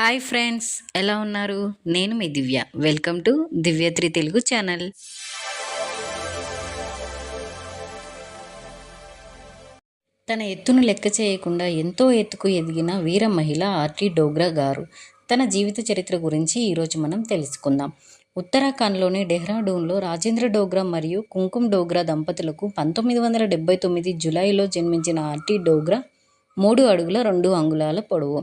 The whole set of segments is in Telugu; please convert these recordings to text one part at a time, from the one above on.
హాయ్ ఫ్రెండ్స్ ఎలా ఉన్నారు? నేను మీ Divya. Welcome to Divyatri Telugu channel తన ఎత్తును లెక్క చేయకుండా ఎంతో ఎత్తుకు ఎదిగిన వీర మహిళ ఆర్టీ డోగ్రా గారు. తన జీవిత చరిత్ర గురించి ఈరోజు మనం తెలుసుకుందాం. ఉత్తరాఖండ్లోని డెహ్రాడూన్లో రాజేంద్ర డోగ్రా మరియు కుంకుమ్ డోగ్రా దంపతులకు పంతొమ్మిది వందల డెబ్బై తొమ్మిది జులైలో జన్మించిన ఆర్టీ డోగ్రా మూడు అడుగుల రెండు అంగుళాల పొడవు.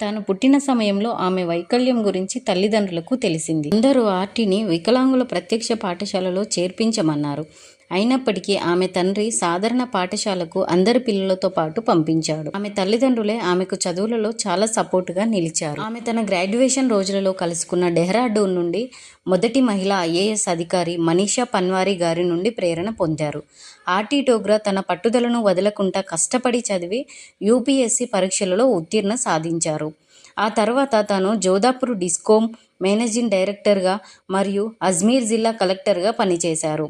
తాను పుట్టిన సమయంలో ఆమె వైకల్యం గురించి తల్లిదండ్రులకు తెలిసింది. అందరూ ఆర్టీని వికలాంగుల ప్రత్యక్ష పాఠశాలలో చేర్పించమన్నారు. అయినప్పటికీ ఆమె తండ్రి సాధారణ పాఠశాలకు అందరి పిల్లలతో పాటు పంపించాడు. ఆమె తల్లిదండ్రులే ఆమెకు చదువులలో చాలా సపోర్టుగా నిలిచారు. ఆమె తన గ్రాడ్యుయేషన్ రోజులలో కలుసుకున్న డెహ్రాడూన్ నుండి మొదటి మహిళ ఐఏఎస్ అధికారి మనీషా పన్వారి గారి నుండి ప్రేరణ పొందారు. ఆర్టీ టోగ్రా తన పట్టుదలను వదలకుండా కష్టపడి చదివి యూపీఎస్సీ పరీక్షలలో ఉత్తీర్ణ సాధించారు. ఆ తర్వాత తాను జోధాపూర్ డిస్కోమ్ మేనేజింగ్ డైరెక్టర్గా మరియు అజ్మీర్ జిల్లా కలెక్టర్గా పనిచేశారు.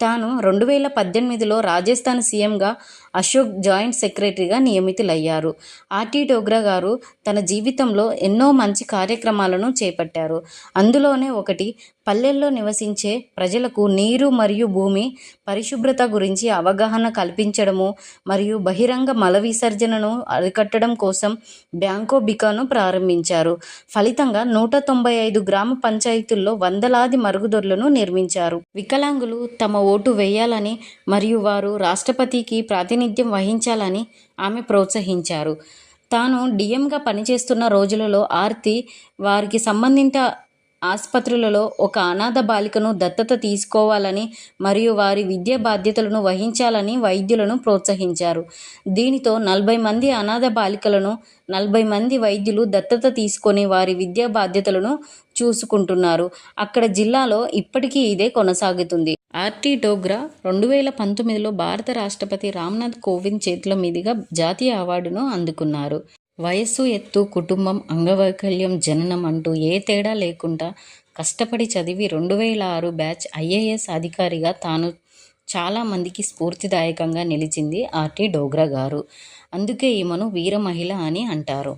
తాను రెండు వేల పద్దెనిమిదిలో రాజస్థాన్ సీఎంగా అశోక్ జాయింట్ సెక్రటరీగా నియమితులయ్యారు. ఆర్టీ డోగ్రా గారు తన జీవితంలో ఎన్నో మంచి కార్యక్రమాలను చేపట్టారు. అందులోనే ఒకటి పల్లెల్లో నివసించే ప్రజలకు నీరు మరియు భూమి పరిశుభ్రత గురించి అవగాహన కల్పించడము మరియు బహిరంగ మల విసర్జనను అరికట్టడం కోసం బ్యాంకో బికాను ప్రారంభించారు. ఫలితంగా నూట తొంభై ఐదు గ్రామ పంచాయతీల్లో వందలాది మరుగుదొడ్లను నిర్మించారు. వికలాంగులు తమ ఓటు వేయాలని మరియు వారు రాష్ట్రపతికి ప్రాతినిధ్యం వహించాలని ఆమె ప్రోత్సహించారు. తాను డిఎంగా పనిచేస్తున్న రోజులలో ఆర్తి వారికి సంబంధిత ఆసుపత్రులలో ఒక అనాథ బాలికను దత్తత తీసుకోవాలని మరియు వారి విద్యా బాధ్యతలను వహించాలని వైద్యులను ప్రోత్సహించారు. దీనితో నలభై మంది అనాథ బాలికలను నలభై మంది వైద్యులు దత్తత తీసుకొని వారి విద్యా బాధ్యతలను చూసుకుంటున్నారు. అక్కడ జిల్లాలో ఇప్పటికీ ఇదే కొనసాగుతుంది. ఆర్టీ డోగ్రా రెండు వేల పంతొమ్మిదిలో భారత రాష్ట్రపతి రామ్నాథ్ కోవింద్ చేతుల మీదుగా జాతీయ అవార్డును అందుకున్నారు. వయస్సు ఎత్తు కుటుంబం అంగవైకల్యం జననం అంటూ ఏ తేడా లేకుండా కష్టపడి చదివి రెండు వేల ఆరు బ్యాచ్ ఐఏఎస్ అధికారిగా తాను చాలామందికి స్ఫూర్తిదాయకంగా నిలిచింది ఆర్టీ డోగ్రా గారు. అందుకే ఈమెను వీర మహిళ అని అంటారు.